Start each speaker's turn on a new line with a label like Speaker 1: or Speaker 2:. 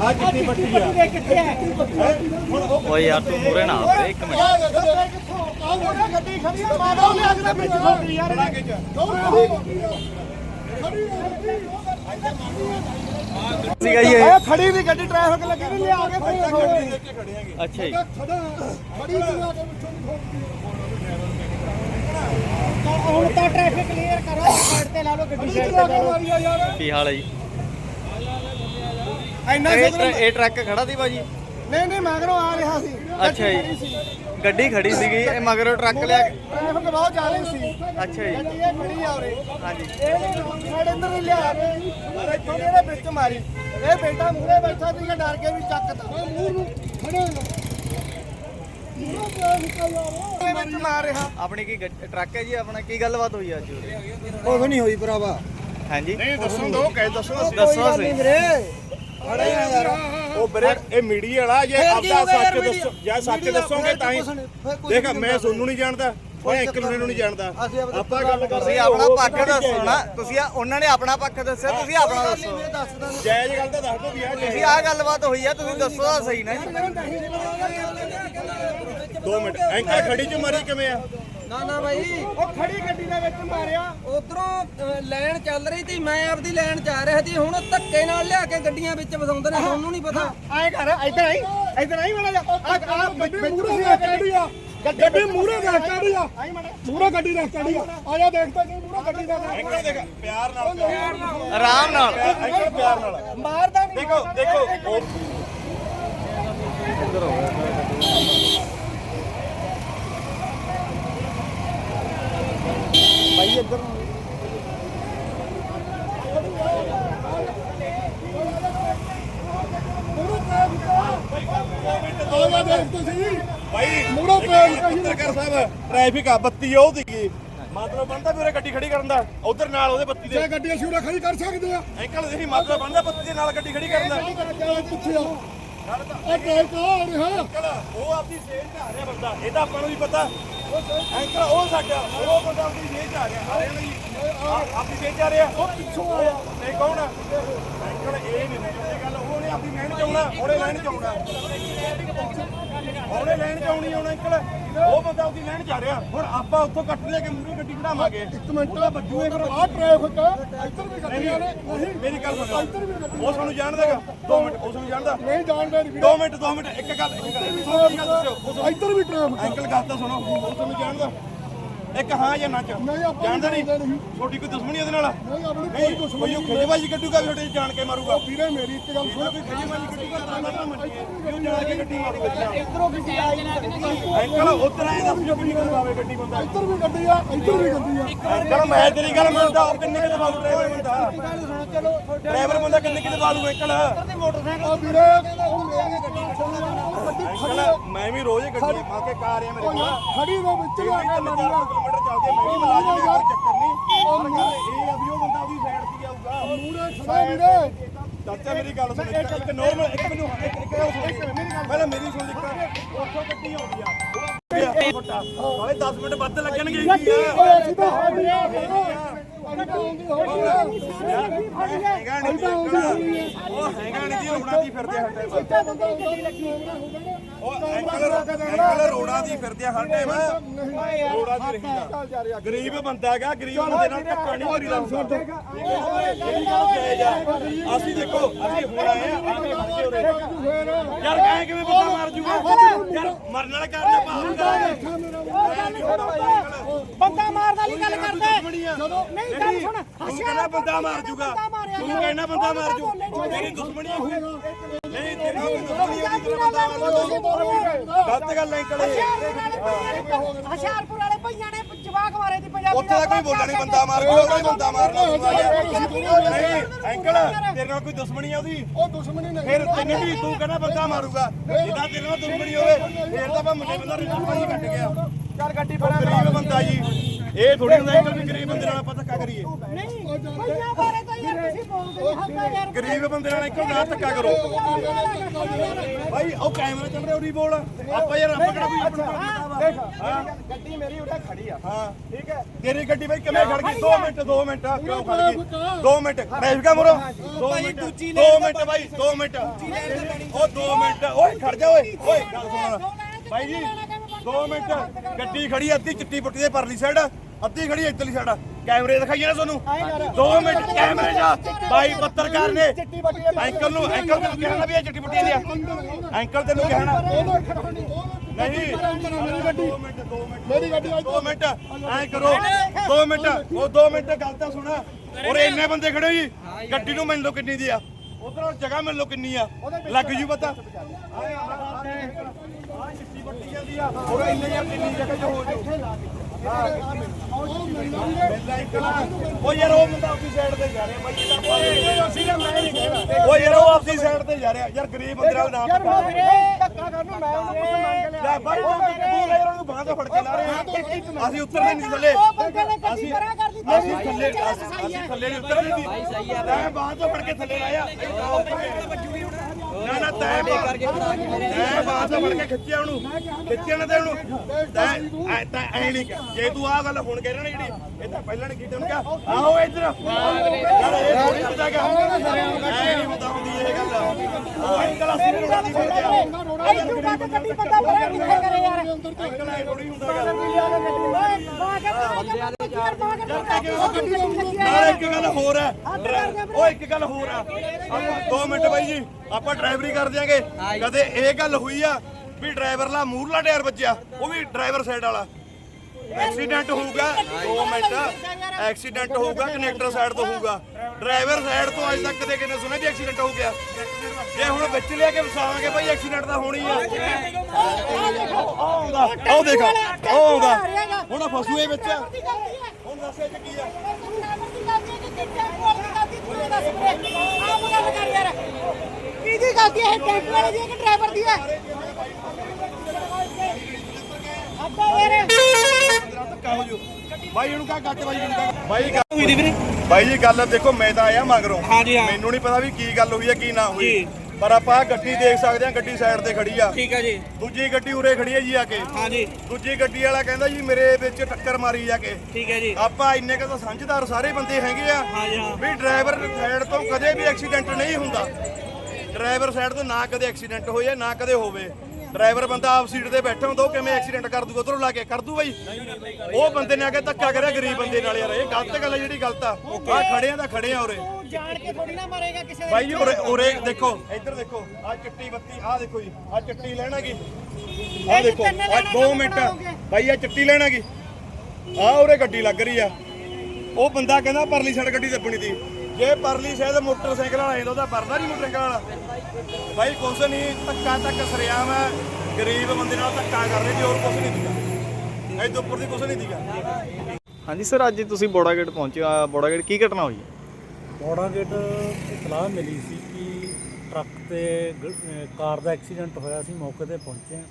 Speaker 1: ਆ ਕਿੰਨੀ ਪੱਟੀ ਆ।
Speaker 2: ਕਿੱਥੇ ਹੈ
Speaker 1: ਹੁਣ ਉਹ
Speaker 3: ਓਏ ਯਾਰ ਤੂੰ ਮੂਰੇ ਨਾ ਆ ਇੱਕ ਮਿੰਟ।
Speaker 2: ਗੱਡੀ ਖੜੀ ਆ ਉਹਨੇ ਵਿੱਚ ਖੜੀ ਯਾਰ
Speaker 1: ਬਣਾ ਕੇ ਜਾ
Speaker 3: ਸੀਗਾ ਜੀ ਇਹ।
Speaker 2: ਇਹ ਖੜੀ ਵੀ ਗੱਡੀ ਟ੍ਰੈਫਿਕ ਲੱਗੀ ਵੀ ਲਿਆ ਕੇ
Speaker 1: ਗੱਡੀ ਦੇਖ ਕੇ ਖੜੇ
Speaker 3: ਅੱਛਾ ਜੀ।
Speaker 2: ਖੜੀ ਵੀ ਲਿਆ ਕੇ। ਹੁਣ ਤਾਂ ਟ੍ਰੈਫਿਕ ਕਲੀਅਰ ਕਰੋ ਸਾਈਡ ਤੇ ਲਾ ਲਓ ਗੱਡੀ ਸਾਈਡ ਤੇ ਲਾ ਲਓ ਯਾਰ।
Speaker 3: ਕੀ ਹਾਲ ਹੈ ਜੀ?
Speaker 2: ਇੰਨਾ
Speaker 3: ਇਹ ਟਰੱਕ- ਇਹ ਟਰੱਕ ਖੜਾ ਸੀ ਭਾਜੀ?
Speaker 2: ਨਹੀਂ ਨਹੀਂ ਮਗਰੋਂ ਆ ਰਿਹਾ ਸੀ।
Speaker 3: ਅੱਛਾ ਜੀ। ਗੱਡੀ ਖੜੀ ਸੀਗੀ ਇਹ ਮਗਰੋਂ ਟਰੱਕ ਲਿਆ ਕੇ-
Speaker 2: ਟ੍ਰੈਫਿਕ ਬਹੁਤ ਜ਼ਿਆਦਾ ਸੀ।
Speaker 3: ਅੱਛਾ ਜੀ।
Speaker 2: ਗੱਡੀ ਇਹ ਖੜੀ ਆ ਉਰੇ।
Speaker 3: ਹਾਂਜੀ।
Speaker 2: ਇਹ ਸਾਡੇ ਅੰਦਰ ਹੀ ਲਿਆ ਕੇ ਪਰ ਇੱਥੋਂ ਦੀ ਇਹਦੇ ਵਿੱਚ ਮਾਰੀ। ਇਹ ਬੇਟਾ ਮੂਹਰੇ ਬੈਠਾ ਸੀਗਾ ਡਰ ਕੇ ਵੀ ਚੱਕਦਾ। ਮੂੰਹ ਨੂੰ ਖੜੇ ਮੂਹਰੇ ਵਿੱਚ ਮਾਰ ਰਿਹਾ।
Speaker 3: ਆਪਣੀ ਕੀ ਗੱਡ- ਟਰੱਕ ਹੈ ਜੀ ਆਪਣਾ ਕੀ ਗੱਲਬਾਤ ਹੋਈ ਅੱਜ ਉਰੇ?
Speaker 2: ਨਹੀਂ ਹੋਈ ਭਰਾਵਾ।
Speaker 3: ਹਾਂਜੀ।
Speaker 1: ਨਹੀਂ ਦੱਸਣ ਦੋ ਕਹਿ ਦੱਸੋ
Speaker 3: ਦੱਸੋ
Speaker 2: ਵੀਰੇ। ਖੜੇ ਆ ਯਾਰ।
Speaker 1: ਉਹ ਵੀਰੇ ਇਹ ਮੀਡੀਆ ਵਾਲਾ ਜੇ ਆਪਦਾ
Speaker 2: ਹੋ
Speaker 1: ਸੱਚ? ਦੱਸੋ ਜਾਂ ਸੱਚ ਦੱਸੋਗੇ ਤਾਂ ਹੀ ਦੇਖ ਮੈਂ ਸੋਨੂੰ ਨਹੀਂ ਜਾਣਦਾ। ਉਹ ਇੱਕ ਲੂਣੇ ਨੂੰ ਨਹੀਂ ਜਾਣਦਾ। ਆਪਾਂ ਗੱਲ ਕਰ
Speaker 3: ਤੁਸੀਂ ਆਪਣਾ ਪੱਖ ਦੱਸੋ ਨਾ। ਤੁਸੀਂ ਉਹਨਾਂ ਨੇ ਆਪਣਾ ਪੱਖ ਦੱਸਿਆ ਤੁਸੀਂ ਆਪਣਾ ਦੱਸੋ।
Speaker 1: ਜਾਇਜ਼ ਗੱਲ ਤਾਂ ਦੱਸ ਦੋ ਵੀ ਆ
Speaker 3: ਤੁਸੀਂ ਆ ਗੱਲਬਾਤ ਹੋਈ ਆ ਤੁਸੀਂ ਦੱਸੋ ਤਾਂ ਸਹੀ ਨਾ ਜੀ।
Speaker 1: 2 ਮਿੰਟ। ਐਂਕਲ ਖੜੀ ਚ ਮਾਰੀ ਕਿਵੇਂ ਆ?
Speaker 4: ਨਾ ਨਾ ਭਾਈ
Speaker 2: ਉਹ ਖੜੀ ਗੱਡੀ ਦੇ ਵਿੱਚ ਮਾਰਿਆ।
Speaker 4: ਉਧਰੋਂ ਲਾਈਨ ਚੱਲ ਰਹੀ ਸੀ। ਮੈਂ ਆਪਦੀ ਲਾਈਨ ਚ ਆ ਰਿਹਾ ਸੀ। ਹੁਣ ਧੱਕੇ ਨਾਲ ਲਿਆ ਕੇ ਗੱਡੀਆਂ ਵਿੱਚ ਵਸਾਉਂਦੇ ਨੇ। ਤੁਹਾਨੂੰ ਨਹੀਂ ਪਤਾ।
Speaker 2: ਆਏ ਕਰ ਇੱਧਰ ਆਈ ਇੱਧਰ ਆਈ ਮਾੜਾ ਜਾ ਆ ਗੱਡੀ ਮੂਹਰੇ ਰੱਖ ਗੱਡੀ ਆ। ਗੱਡੀ ਮੂਹਰੇ ਰੱਖ ਗੱਡੀ ਆ। ਮੂਹਰੇ ਗੱਡੀ ਰੱਖ ਗੱਡੀ ਆ। ਆ ਜਾ ਦੇਖਦਾ ਜੀ ਮੂਹਰੇ ਗੱਡੀ ਦਾ
Speaker 1: ਪਿਆਰ ਨਾਲ। ਪਿਆਰ ਨਾਲ।
Speaker 3: ਆਰਾਮ ਨਾਲ।
Speaker 1: ਪਿਆਰ ਨਾਲ।
Speaker 2: ਮਾਰਦਾ ਨਹੀਂ
Speaker 1: ਦੇਖੋ ਦੇਖੋ ਉਹ
Speaker 2: ਭਾਈ ਇੱਧਰ ਨੂੰ
Speaker 1: ਆਇਆ ਦੇਖ ਤੁਸੀਂ ਭਾਈ ਮੂਰੋ ਪੱਤਰਕਾਰ ਸਾਹਿਬ ਟ੍ਰੈਫਿਕ ਆ ਬੱਤੀ ਉਹ ਸੀਗੀ। ਮਤਲਬ ਬਣਦਾ ਵੀ ਉਰੇ ਗੱਡੀ ਖੜੀ ਕਰਨ ਦਾ। ਉਧਰ ਨਾਲ ਉਹਦੇ ਬੱਤੀ ਦੇ।
Speaker 2: ਗੱਡੀ ਅਸੀਂ ਉਰੇ ਖੜੀ ਕਰ ਸਕਦੇ ਆ।
Speaker 1: ਐਂਕਲ ਇਹੀ ਮਤਲਬ ਬਣਦਾ ਬੱਤੀ ਦੇ ਨਾਲ ਗੱਡੀ ਖੜੀ ਕਰਨ ਦਾ।
Speaker 2: ਪੁੱਛਿਆ ਆ। ਆ ਰਿਹਾ
Speaker 1: ਅੰਕਲ ਉਹ ਆਪਦੀ ਸੇਲ 'ਚ ਆ ਰਿਹਾ ਬੰਦਾ। ਇਹ ਤਾਂ ਆਪਾਂ ਨੂੰ ਵੀ ਪਤਾ। ਅੰਕਲ ਉਹ ਸਾਡਾ ਉਹ ਬੰਦਾ ਆਪਦੀ ਸੇਲ 'ਚ ਆ ਰਿਹਾ ਸਾਰਿਆਂ ਨੂੰ ਹੀ ਆ- ਆਪਦੀ ਸੇਲ 'ਚ ਆ ਰਿਹਾ। ਉਹ ਪਿੱਛੋਂ ਆਇਆ ਇਹ ਕੌਣ ਆ? ਅੰਕਲ ਇਹ ਨਹੀਂ ਹੁੰਦੀ ਗੱਲ ਉਹਨੇ ਆਪਦੀ ਲਾਈਨ 'ਚ ਆਉਣਾ ਉਹਨੇ ਲਾਈਨ 'ਚ ਆਉਣੀ ਅੰਕਲ ਉਹ ਬੰਦਾ ਆਪਦੀ ਲਾਈਨ 'ਚ ਆ ਰਿਹਾ। ਹੁਣ ਆਪਾਂ ਉੱਥੋਂ ਕੱਟ ਲਿਆ ਕੇ ਮੂਰੇ ਗੱਡੀ ਕਢਾਵਾਂਗੇ
Speaker 2: ਇੱਕ ਮਿੰਟ। ਬੱਜੂ ਇਹ ਆ ਟ੍ਰੈਫਿਕ ਇੱਧਰ ਵੀ ਗੱਡੀਆਂ ਨੇ।
Speaker 1: ਨਹੀਂ ਮੇਰੀ ਗੱਲ ਸੁਣੋ। ਉਹ ਸਾਨੂੰ ਜਾਣਦਾਗਾ 2 ਮਿੰਟ ਉਹ ਸਾਨੂੰ ਜਾਣਦਾ।
Speaker 2: ਨਹੀਂ ਜਾਣਦੇ ਨਹੀਂ
Speaker 1: 2 ਮਿੰਟ 2 ਮਿੰਟ ਇੱਕ ਗੱਲ ਇੱਕ ਗੱਲ।
Speaker 2: ਇੱਧਰ ਵੀ ਟ੍ਰੈਫਿਕ
Speaker 1: ਅੰਕਲ ਗੱਲ ਤਾਂ ਸੁਣੋ। ਉਹ ਤੁਹਾਨੂੰ ਜਾਣਦਾ। ਇੱਕ ਹਾਂ ਜਾਂ ਨਾ ਚ? ਜਾਣਦਾ ਨਹੀਂ। ਛੋਟੀ ਕੋਈ ਦੁਸ਼ਮਣੀ ਉਹਦੇ ਨਾਲ?
Speaker 2: ਨਹੀਂ ਆਪਣੀ ਕੋਈ
Speaker 1: ਖੇਜਬਾਜੀ ਕੱਢੂਗਾ ਵੀ ਤੁਹਾਡੇ ਜਾਣ ਕੇ ਮਾਰੂਗਾ?
Speaker 2: ਵੀਰੇ ਮੇਰੀ ਇੱਕ ਗੱਲ ਸੁਣ
Speaker 1: ਕੋਈ ਖੇਜਬਾਜੀ ਕੱਢੂਗਾ ਤਾਂ ਮੈਂ ਤਾਂ ਮੰਨੀ ਕਿਉਂ ਜਾਣ ਕੇ ਗੱਡੀ ਮਾਰੂਗਾ।
Speaker 2: ਇੱਧਰੋਂ ਗੱਡੀ ਆਈ
Speaker 1: ਅੰਕਲ ਉਧਰ ਆਏ ਦੱਸ ਜੋ ਕਿੰਨੀ ਕਰਵਾਵੇ ਗੱਡੀ ਬੰਦਾ।
Speaker 2: ਇੱਧਰ ਵੀ ਗੱਡੀ ਆ ਇੱਧਰ ਵੀ ਗੱਡੀ ਆ।
Speaker 1: ਅੰਕਲ ਮੈਂ ਤੇਰੀ ਗੱਲ ਮੰਨਦਾ ਉਹ ਕਿੰਨੇ ਕਿਤੇ ਬਾਲੂ ਡਰਾਈਵਰ ਬੰਦਾ? ਡਰਾਈਵਰ ਬੰਦਾ ਕਿੰਨੇ ਕਿਤੇ ਬਾਲੂ ਅੰਕਲ?
Speaker 2: ਤੇ ਮੋਟਰਸਾਈਕਲ ਆ ਵੀਰੇ ਉਹ ਮੇਰੀ ਗੱਡੀ ਗੱਡੀ ਖੜੀ
Speaker 1: ਅੰਕਲ ਮੈਂ ਵੀ ਰੋਜ਼ ਹੀ ਗੱਡੀ ਪਾ ਕੇ ਕਾਰ ਆ ਮੇਰੇ ਕੋਲ।
Speaker 2: ਖੜੀ ਦੇ ਵਿੱਚ
Speaker 1: ਇਹ
Speaker 2: ਆ ਕੇ
Speaker 1: ਕਿਲੋਮੀਟਰ ਚੱਲਦੀ ਮੈਂ ਵੀ ਮਲਾਜ਼ਮ ਹਾਂ, ਕੋਈ ਚੱਕਰ ਨਹੀਂ। ਪਰ ਗੱਲ ਇਹ ਆ ਵੀ ਉਹ ਬੰਦਾ ਉਹਦੀ ਸਾਈਡ ਤੇ ਆਊਗਾ।
Speaker 2: ਮੂਰੇ ਖੜਾ ਵੀਰੇ।
Speaker 1: ਚਾਚਾ ਮੇਰੀ ਗੱਲ ਸੁਣ ਇੱਕ ਨਾਰਮਲ ਇੱਕ ਮੈਨੂੰ ਇੱਕ ਇੱਕ ਪਹਿਲਾਂ ਮੇਰੀ ਸੁਣ ਇੱਕ। ਉੱਥੋਂ ਗੱਡੀ ਆਉਂਦੀ ਆ। ਉਹ ਹਾਲੇ 10 ਮਿੰਟ ਵੱਧ ਲੱਗਣਗੇ ਕੀ ਆ।
Speaker 2: ਓਏ ਤਾਂ ਹੋ ਹੋ ਗਈ
Speaker 1: ਹੈਗਾ ਨਹੀਂ ਜੀ। ਉਹ ਰੋੜਾ ਦੀ ਫਿਰਦੇ
Speaker 2: ਇੱਥੇ ਬੰਦਾ ਗੱਡੀ ਲੱਗੀ ਹੋਊਗਾ
Speaker 1: ਉਹ ਅੰਕਲ ਅੰਕਲ ਰੋੜਾ ਦੀ ਫਿਰਦੇ ਹਰ ਟਾਈਮ ਰੋੜਾ ਦੀ ਰਹੀਦਾ ਗਰੀਬ ਬੰਦਾ ਹੈਗਾ ਗਰੀਬ ਬੰਦੇ ਨਾਲ ਧੱਕਾ ਨਹੀਂ ਕਰੀਦਾ ਹੁੰਦਾ ਇਹ ਗੱਲ ਜਾਇਜ਼ ਆ। ਅਸੀਂ ਦੇਖੋ ਅਸੀਂ ਹੁਣ ਆਏ ਆ ਆ ਕੇ ਖੜੇ ਹੋ ਰਹੇ ਯਾਰ ਕਾहे ਕਿਵੇਂ ਬੰਦਾ ਮਰ ਜੂਗਾ ਯਾਰ ਮਰਨ ਵਾਲਾ ਕਰਨਾ ਪਾਉਂਦਾ
Speaker 2: ਬੰਦਾ ਮਾਰਨ ਵਾਲੀ ਗੱਲ ਕਰਦੇ
Speaker 1: ਜਦੋਂ ਨਹੀਂ ਗੱਲ ਸੁਣ ਤੂੰ ਕਹਿੰਦਾ ਬੰਦਾ ਮਾਰ ਜੂਗਾ ਤੂੰ ਕਹਿੰਦਾ ਬੰਦਾ ਮਾਰ ਜੂ ਤੇਰੀ ਦੁਸ਼ਮਣੀ ਹੋਈ ਨਹੀਂ ਤੇਰੀ ਕੋਈ ਦੁਸ਼ਮਣੀ ਹੋਈ ਤੇਰਾ ਬੰਦਾ ਮਾਰ ਜੂ ਗਲਤ ਗੱਲ ਹੈ ਕਲੇ
Speaker 5: ਹਸ਼ਿਆਰਪੁਰ ਵਾਲੇ ਭਈਆਂ ਨੇ ਜਵਾਕ ਮਾਰੇ ਦੀ ਪੰਜਾਬੀ
Speaker 1: ਉੱਥੇ ਦਾ ਕੋਈ ਬੋਲਣਾ ਨਹੀਂ ਬੰਦਾ ਮਾਰ ਗਿਆ ਉਹਦਾ ਹੀ ਬੰਦਾ ਮਾਰਨਾ ਨਹੀਂ ਅੰਕਲ ਤੇਰੇ ਨਾਲ ਕੋਈ ਦੁਸ਼ਮਣੀ ਆ ਉਹਦੀ?
Speaker 2: ਉਹ ਦੁਸ਼ਮਣੀ ਨਹੀਂ।
Speaker 1: ਫਿਰ ਤੈਨੂੰ ਵੀ ਤੂੰ ਕਹਿੰਦਾ ਬੰਦਾ ਮਾਰੂਗਾ। ਜਿੱਦਾਂ ਤੇਰੇ ਨਾਲ ਦੁਸ਼ਮਣੀ ਹੋਵੇ ਫਿਰ ਤਾਂ ਆਪਾਂ ਮੁੰਡੇ ਬੰਦਾ ਰਿਸ਼ਤਾ ਹੀ ਕੱਟ ਗਿਆ।
Speaker 2: ਗੱਡੀ
Speaker 1: ਉਹ ਗਰੀਬ ਬੰਦਾ ਜੀ। ਇਹ ਥੋੜੀ ਹੁੰਦਾ ਇੱਕ ਵੀ ਗਰੀਬ ਬੰਦੇ ਨਾਲ ਆਪਾਂ ਧੱਕਾ ਕਰੀਏ।
Speaker 5: ਨਹੀਂ ਭਈਆਂ ਬਾਰੇ
Speaker 1: ਗਰੀਬ ਬੰਦੇ ਨਾਲ ਇੱਕ ਨਾ ਧੱਕਾ ਕਰੋ। ਭਾਈ ਉਹ ਕੈਮਰਾ ਚੱਲ ਰਿਹਾ ਉਹਦੀ ਬੋਲ। ਆਪਾਂ ਯਾਰ ਆਪਾਂ ਕਿਹੜਾ ਕੋਈ ਆਪਣਾ
Speaker 2: ਦੇਖ ਗੱਡੀ ਮੇਰੀ ਉਰੇ ਖੜੀ ਆ।
Speaker 1: ਹਾਂ।
Speaker 2: ਠੀਕ ਹੈ?
Speaker 1: ਤੇਰੀ ਗੱਡੀ ਭਾਈ ਕਿਵੇਂ ਖੜ ਗਈ? 2 ਮਿੰਟ 2 ਮਿੰਟ ਕਿਉਂ ਖੜ ਗਈ? 2 ਮਿੰਟ ਟ੍ਰੈਫਿਕ ਆ ਮੁਰੋ। 2 ਮਿੰਟ 2 ਮਿੰਟ ਭਾਈ 2 ਮਿੰਟ। ਉਹ 2 ਮਿੰਟ ਓਏ ਖੜ ਜਾ ਓਏ ਓਏ ਗੱਲ ਸੁਣ। ਭਾਈ ਜੀ 2 ਮਿੰਟ ਗੱਡੀ ਖੜੀ ਅੱਧੀ ਚਿੱਟੀ ਪੁੱਟੀ ਦੇ ਪਰਲੀ ਸਾਈਡ ਅੱਧੀ ਖੜੀ ਇੱਧਰਲੀ ਸਾਈਡ ਕੈਮਰੇ ਦਿਖਾਈਏ ਨਾ ਤੁਹਾਨੂੰ। 2 ਮਿੰਟ ਕੈਮਰੇ ਜਾ ਭਾਈ ਪੱਤਰਕਾਰ ਨੇ। ਅੰਕਲ ਨੂੰ ਅੰਕਲ ਤੈਨੂੰ ਕਹਿਣਾ ਵੀ ਇਹ ਚਿੱਟੀ ਪੁੱਟੀ ਦੀ ਆ। ਅੰਕਲ ਤੈਨੂੰ ਕਹਿਣਾ। ਨਹੀਂ। ਮੇਰੀ ਗੱਡੀ 2 ਮਿੰਟ 2 ਮਿੰਟ। ਮੇਰੀ ਗੱਡੀ 2 ਮਿੰਟ। ਐ ਕਰੋ। 2 ਮਿੰਟ। ਉਹ 2 ਮਿੰਟ ਗੱਲ ਤਾਂ ਸੁਣ। ਔਰ ਇੰਨੇ ਬੰਦੇ ਖੜੇ ਜੀ। ਗੱਡੀ ਨੂੰ ਲਓ ਕਿੰਨੀ ਦੀ ਆ। ਉਧਰ ਜਗ੍ਹਾ ਲਓ ਕਿੰਨੀ ਆ। ਲੱਗ ਜੂ ਪਤਾ। ਆ ਚਿੱਟੀ ਬੱਤੀ ਜਾਂਦੀ ਆ। ਔਰ ਇੰਨੇ ਯਾਰ ਕਿੰਨੀ ਜਗ੍ਹਾ 'ਚ ਹੋ ਜਾਓ ਉਹ ਯਾਰ ਉਹ ਮੁੰਡਾ ਆਪਣੀ ਸਾਈਡ ਤੇ ਜਾ ਰਿਹਾ ਬਾਈ ਅਸੀਂ ਨਾ ਮੈਂ ਨਹੀਂ ਕਹਿਣਾ ਉਹ ਯਾਰ ਉਹ ਆਪਣੀ ਸਾਈਡ ਤੇ ਜਾ ਰਿਹਾ ਯਾਰ ਗਰੀਬ ਬੰਦੇ ਨਾਲ ਨਾ
Speaker 2: ਯਾਰ ਮੈਂ ਵੀਰੇ ਧੱਕਾ ਕਰਨ ਨੂੰ ਮੈਂ ਉਹਨੂੰ ਕੁਝ ਮੰਗ ਲਿਆ
Speaker 1: ਲੈ ਬਾਈ ਤੂੰ ਤੂੰ ਲੈ ਉਹਨਾਂ ਨੂੰ ਬਾਹਾਂ ਤੋਂ ਫੜ ਕੇ ਲਾ ਰਹੇ ਅਸੀਂ ਉੱਤਰਦੇ ਨਹੀਂ ਥੱਲੇ
Speaker 5: ਦਿੱਤੀ
Speaker 1: ਅਸੀਂ ਥੱਲੇ ਅਸੀਂ ਥੱਲੇ ਨਹੀਂ ਉਤਰਦੇ ਨਹੀਂ ਭਾਈ ਸਹੀ ਆ ਤੈਂ ਬਾਹਾਂ ਤੋਂ ਫੜ ਕੇ ਥੱਲੇ ਲਾਇਆ ਨਾ ਨਾ ਤੈਂ ਤੈਂ ਬਾਹਾਂ ਤੋਂ ਫੜ ਕੇ ਖਿੱਚਿਆ ਉਹਨੂੰ ਖਿੱਚਿਆ ਨਾ ਤੇ ਉਹਨੂੰ ਤੈਂ ਐ- ਤੈਂ ਐ ਨਹੀਂ ਕਿਹਾ ਜੇ ਤੂੰ ਆਹ ਗੱਲ ਹੁਣ ਕਹਿ ਰਿਹਾ ਨਾ ਜਿਹੜੀ ਇਹ ਤਾਂ ਪਹਿਲਾਂ ਨੇ ਕੀਤੀ ਉਹਨੂੰ ਕਿਹਾ ਆਹੋ ਇੱਧਰ ਯਾਰ ਇਹ ਥੋੜੀ ਹੁੰਦਾ ਹੈਗਾ ਐ ਨਹੀਂ ਹੁੰਦਾ ਹੁੰਦੀ ਇਹ ਗੱਲ ਉਹ ਅੰਕਲ ਅਸੀਂ ਨਹੀਂ ਰੋਣਾ ਦੀ ਫਿਰਦੇ ਆ
Speaker 5: ਐ ਤੂੰ ਕਾ ਗੱਡੀ ਕਿੱਥੇ ਕਰੇ ਯਾਰ?
Speaker 1: ਨਾਲ ਇੱਕ ਗੱਲ ਹੋਰ ਹੈ। ਉਹ ਇੱਕ ਗੱਲ ਹੋਰ ਆ। ਆਪਾਂ 2 ਮਿੰਟ ਬਾਈ ਜੀ, ਆਪਾਂ ਡਰਾਈਵਰੀ ਕਰ ਦਿਆਂਗੇ। ਕਦੇ ਇਹ ਗੱਲ ਹੋਈ ਆ ਵੀ ਡਰਾਈਵਰ ਲਾ ਮੂਰਲਾ ਟਾਇਰ ਵੱਜਿਆ? ਉਹ ਵੀ ਡਰਾਈਵਰ ਸਾਈਡ ਵਾਲਾ। ਐਕਸੀਡੈਂਟ ਹੋਊਗਾ 2 ਮਿੰਟ। ਐਕਸੀਡੈਂਟ ਹੋਊਗਾ, ਕਨੈਕਟਰ ਸਾਈਡ ਤੋਂ ਹੋਊਗਾ। ਡਰਾਈਵਰ ਸਾਈਡ ਤੋਂ ਅੱਜ ਤੱਕ ਕਦੇ ਕਿਨੇ ਸੁਣਿਆ ਵੀ ਐਕਸੀਡੈਂਟ ਹੋ ਗਿਆ? ਜੇ ਹੁਣ ਵਿੱਚ ਲਿਆ ਕੇ ਵਸਾਵਾਂਗੇ ਭਾਈ ਐਕਸੀਡੈਂਟ ਤਾਂ ਹੋਣੀ ਆ। ਆਉਂਦਾ ਉਹ ਦੇਖ ਆਉਂਦਾ। ਹੁਣ ਫਸੂਏ ਵਿੱਚ। ਹੁਣ ਦੱਸੇ ਚ ਕੀ ਆ?
Speaker 5: ਕਿਹਦੀ ਗਲਤੀ ਹੈ ਟੈਂਪੂ ਵਾਲੇ ਦੀ ਕਿ ਡਰਾਈਵਰ ਦੀ ਹੈ ਅੱਬਾ ਯਾਰ
Speaker 1: ਧੱਕਾ ਹੋ ਜੂ ਬਾਈ ਇਹਨੂੰ ਕਾ ਕੱਟ ਬਾਈ ਇਹਨੂੰ ਕਾ ਬਾਈ ਗੱਲ ਹੋਈ ਵੀਰੇ ਬਾਈ ਜੀ ਗੱਲ ਦੇਖੋ ਮੈਂ ਤਾਂ ਆਇਆ ਮਗਰੋਂ।
Speaker 4: ਹਾਂਜੀ, ਹਾਂ।
Speaker 1: ਮੈਨੂੰ ਨਹੀਂ ਪਤਾ ਵੀ ਕੀ ਗੱਲ ਹੋਈ ਹੈ ਕੀ ਨਾ ਹੋਈ। ਪਰ ਆਪਾਂ ਆਹ ਗੱਡੀ ਦੇਖ ਸਕਦੇ ਹਾਂ ਗੱਡੀ ਸਾਈਡ ਤੇ ਖੜੀ ਆ।
Speaker 4: ਠੀਕ ਹੈ ਜੀ।
Speaker 1: ਦੂਜੀ ਗੱਡੀ ਉਰੇ ਖੜੀ ਹੈ ਜੀ ਆ ਕੇ।
Speaker 4: ਹਾਂਜੀ।
Speaker 1: ਦੂਜੀ ਗੱਡੀ ਵਾਲਾ ਕਹਿੰਦਾ ਜੀ ਮੇਰੇ ਵਿੱਚ ਟੱਕਰ ਮਾਰੀ ਜਾ ਕੇ।
Speaker 4: ਠੀਕ ਹੈ ਜੀ।
Speaker 1: ਆਪਾਂ ਇੰਨੇ ਕੁ ਤਾਂ ਸਮਝਦਾਰ ਸਾਰੇ ਬੰਦੇ ਹੈਗੇ ਆ।
Speaker 4: ਹਾਂਜੀ, ਹਾਂ।
Speaker 1: ਵੀ ਡਰਾਈਵਰ ਸਾਈਡ ਤੋਂ ਕਦੇ ਵੀ ਐਕਸੀਡੈਂਟ ਨਹੀਂ ਹੁੰਦਾ। ਡਰਾਈਵਰ ਸਾਈਡ ਤੋਂ ਨਾ ਕਦੇ ਐਕਸੀਡੈਂਟ ਹੋਇਆ ਨਾ ਕਦੇ ਹੋਵੇ। ਡਰਾਈਵਰ ਬੰਦਾ ਆਪ ਸੀਟ ਤੇ ਬੈਠਾ ਹੁੰਦਾ ਉਹ ਕਿਵੇਂ ਐਕਸੀਡੈਂਟ ਕਰ ਦੂਗਾ ਉਧਰੋਂ ਲਾ ਕੇ ਕਰ ਦੂ ਬਾਈ? ਉਹ ਬੰਦੇ ਨੇ ਆ ਕੇ ਧੱਕਾ ਕਰਿਆ ਗਰੀਬ ਬੰਦੇ ਨਾਲ ਯਾਰ ਇਹ ਗਲਤ ਗੱਲ ਹੈ ਜਿਹੜੀ ਗਲਤ ਆ। ਆ ਖੜੇ ਆ ਤਾਂ ਖੜੇ ਆ ਉਰੇ
Speaker 5: ਜਾਣ ਕੇ ਥੋੜੀ ਨਾ ਮਾਰੇਗਾ ਕਿਸੇ ਦੇ
Speaker 1: ਬਾਈ ਜੀ ਉਰੇ ਉਰੇ ਦੇਖੋ ਇੱਧਰ ਦੇਖੋ ਆ ਚਿੱਟੀ ਬੱਤੀ ਆ ਦੇਖੋ ਜੀ ਆ ਚਿੱਟੀ ਲੈਣਾ ਕੀ ਆ ਦੇਖੋ ਆ 2 ਮਿੰਟ। ਬਾਈ ਆ ਚਿੱਟੀ ਲੈਣਾ ਕੀ ਆ ਉਰੇ ਗੱਡੀ ਲੱਗ ਰਹੀ ਆ। ਉਹ ਬੰਦਾ ਕਹਿੰਦਾ ਪਰਲੀ ਸਾਈਡ ਗੱਡੀ ਦੱਬਣੀ ਦੀ ਜੇ ਪਰਲੀ ਸਾਈਡ ਮੋਟਰਸਾਈਕਲ ਵਾਲਾ ਤਾਂ ਉਹਦਾ ਵਰਦਾ ਨਹੀਂ ਮੋਟਰਸਾਈਕਲ ਵਾਲਾ। ਬਾਈ ਕੁਛ ਨਹੀਂ ਧੱਕਾ ਤੱਕ ਸਰਿਆਮ ਹੈ ਗਰੀਬ ਬੰਦੇ ਨਾਲ ਧੱਕਾ ਕਰ ਰਹੇ ਜੀ ਹੋਰ ਕੁਛ ਨਹੀਂ ਦੀਗਾ। ਇਹ ਉੱਪਰ ਦੀ ਕੁਛ ਨਹੀਂ ਦੀਗਾ।
Speaker 3: ਹਾਂਜੀ ਸਰ ਅੱਜ ਤੁਸੀਂ ਬੋੜਾ ਗੇਟ ਪਹੁੰਚੇ ਆ ਬੋੜਾ ਗੇਟ ਕੀ ਘਟਨਾ ਹੋਈ? ਹੈ
Speaker 6: ਬੋੜਾ ਗੇਟ ਇਤਲਾਹ ਮਿਲੀ ਸੀ ਕਿ ਟਰੱਕ ਤੇ ਕਾਰ ਦਾ ਐਕਸੀਡੈਂਟ ਹੋਇਆ ਸੀ ਮੌਕੇ ਤੇ ਪਹੁੰਚੇ ਹਾਂ।